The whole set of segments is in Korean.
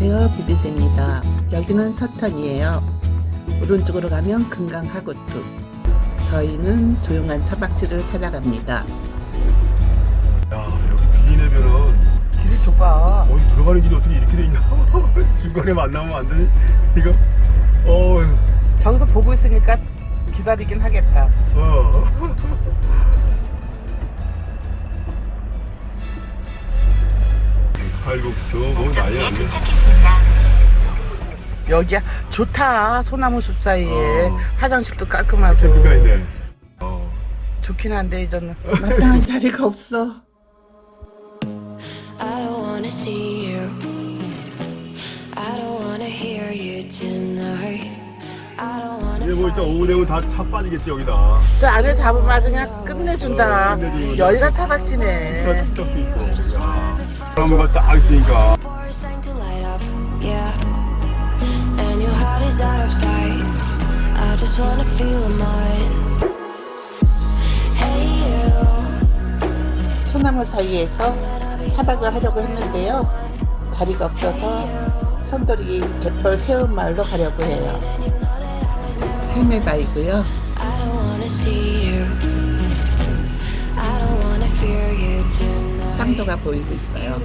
안녕하세요. 비비세입니다. 여기는 서천이에요. 오른쪽으로 가면 금강하구투 저희는 조용한 차박지를 찾아갑니다. 야 여기 비인해변은 길이 좁아. 어디 들어가는 길이 어떻게 이렇게 돼 있냐 중간에 만나면 안 되니? 이거? 어, 저기서 보고 있으니까 기다리긴 하겠다. 어. 뭐 난리 났네 여기야 좋다. 소나무 숲 사이에 어. 화장실도 깔끔하고 캠프가 있네 어. 좋긴 한데 이제는 마땅한 자리가 없어 I don't wanna see you. I don't wanna hear you tonight. I don't wanna 이제 뭐 이따 오후 되면 다 차 빠지겠지 여기다 저 안에 잡으면 아주 그냥 끝내준다. 어, 끝내주는 여기가 타박지네. 스타트도 있고 야 나무가 딱 있으니까. 소나무 사이에서 차박을 하려고 했는데요 자리가 없어서 선돌이 갯벌 체험 마을로 가려고 해요 헬메바이고요 쌍도가 보이고 있어요.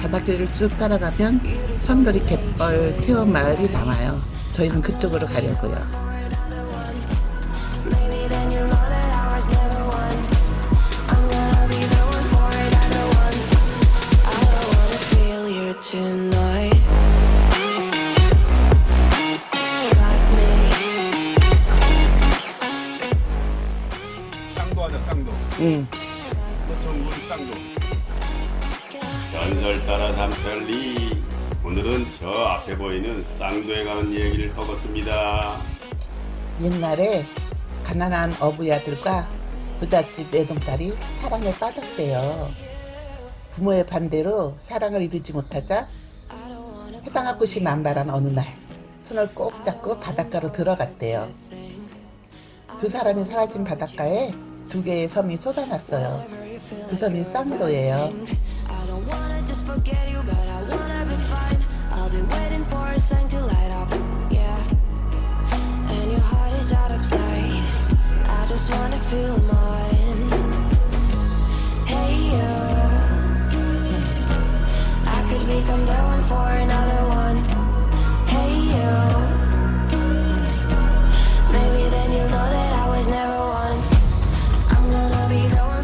바닷길을 쭉 따라가면 선돌이 갯벌 체험 마을이 나와요 저희는 그쪽으로 가려고요 쌍도 전설 따라 삼천리 오늘은 저 앞에 보이는 쌍도에 가는 얘기를 하겠습니다. 옛날에 가난한 어부의 아들과 부잣집 외동딸이 사랑에 빠졌대요. 부모의 반대로 사랑을 이루지 못하자 해당할 곳이 만발한 어느 날 손을 꼭 잡고 바닷가로 들어갔대요. 두 사람이 사라진 바닷가에 두 개의 섬이 쏟아났어요. 그 섬이 쌍도예요. I don't wanna just forget you, but I wanna be fine.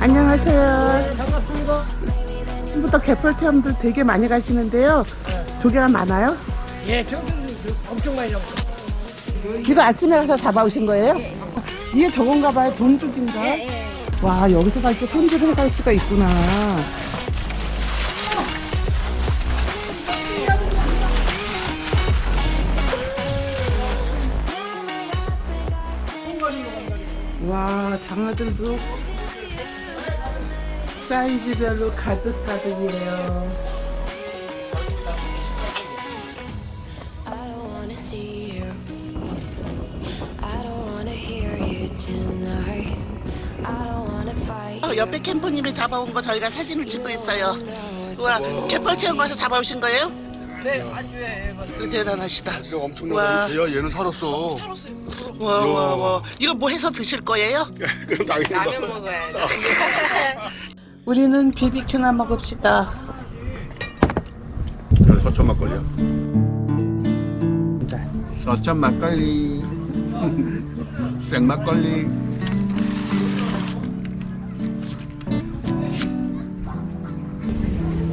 안녕하세요. 지금부터 갯벌 체험들 되게 많이 가시는데요. 조개가 많아요? 예, 저기 엄청 많이 잡았어. 이거 아침에 가서 잡아오신 거예요? 이게 저건가 봐요. 돈쪽인가? 와, 여기서 다 이렇게 손질을 해갈 수가 있구나. 와, 장어들도 사이즈별로 가득가득이에요. 어, 옆에 캠프님이 잡아온 거 저희가 사진을 찍고 있어요. 우와, 갯벌 체험 가서 잡아오신 거예요? 네, 안주에 그 대단하시다. 진짜 와. 엄청나게 돼야 얘는 살았어 와, 와, 와. 이거 뭐 해서 드실 거예요? 그럼 당연히 라면 먹어야죠. 우리는 비비큐나 먹읍시다. 서천 막걸리야 서천 막걸리, 생 막걸리.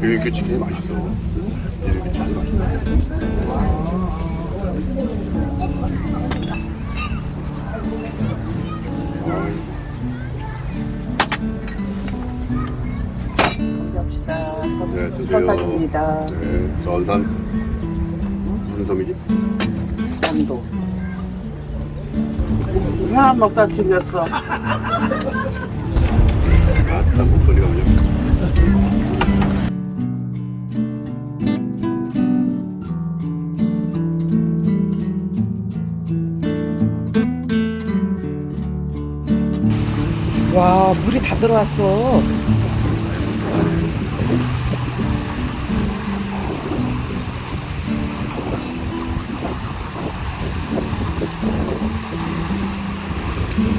이렇게 치킨이 맛있어. 이렇게 치킨이 맛있어 서산입니다. 네 서산 무슨 섬이지? 쌈도. 야, 먹다 질렸어. 아따 목소리가 그냥 와, 물이 다 들어왔어.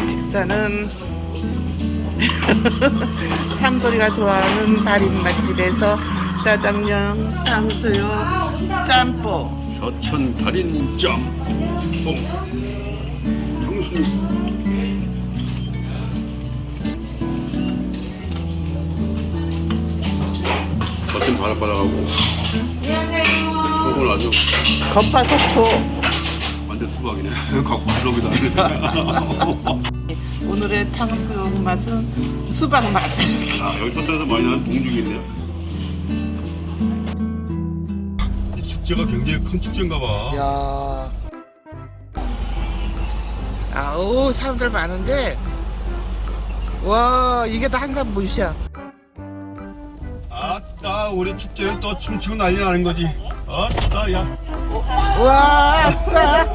식사는 삼돌이가 좋아하는 달인 맛집에서 짜장면, 탕수육, 짬뽕. 서천 달인 짬뽕 형수님 겉은 바삭바삭하고 속은 아주 겉바속촉. 완전 수박이네. 갖고 부러기도 않네. 오늘의 탕수육 맛은 수박 맛. 아, 여기 서천에서 많이 나는 동죽이 있네요? 이 축제가 굉장히 큰 축제인가 봐. 야. 아우 사람들 많은데. 와 이게 다 한산 분시야. 아따 우리 축제는 또 춤추고 난리 나는 거지. 아따 야 와 아싸.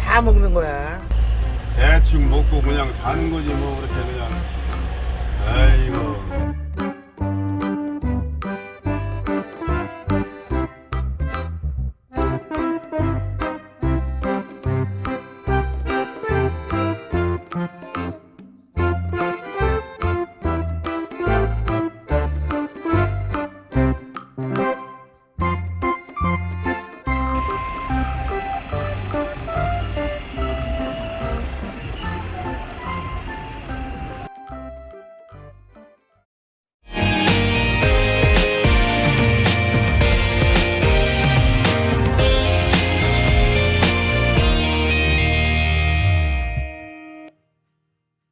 다 먹는 거야. 대충 먹고 그냥 사는 거지 뭐 그렇게 그냥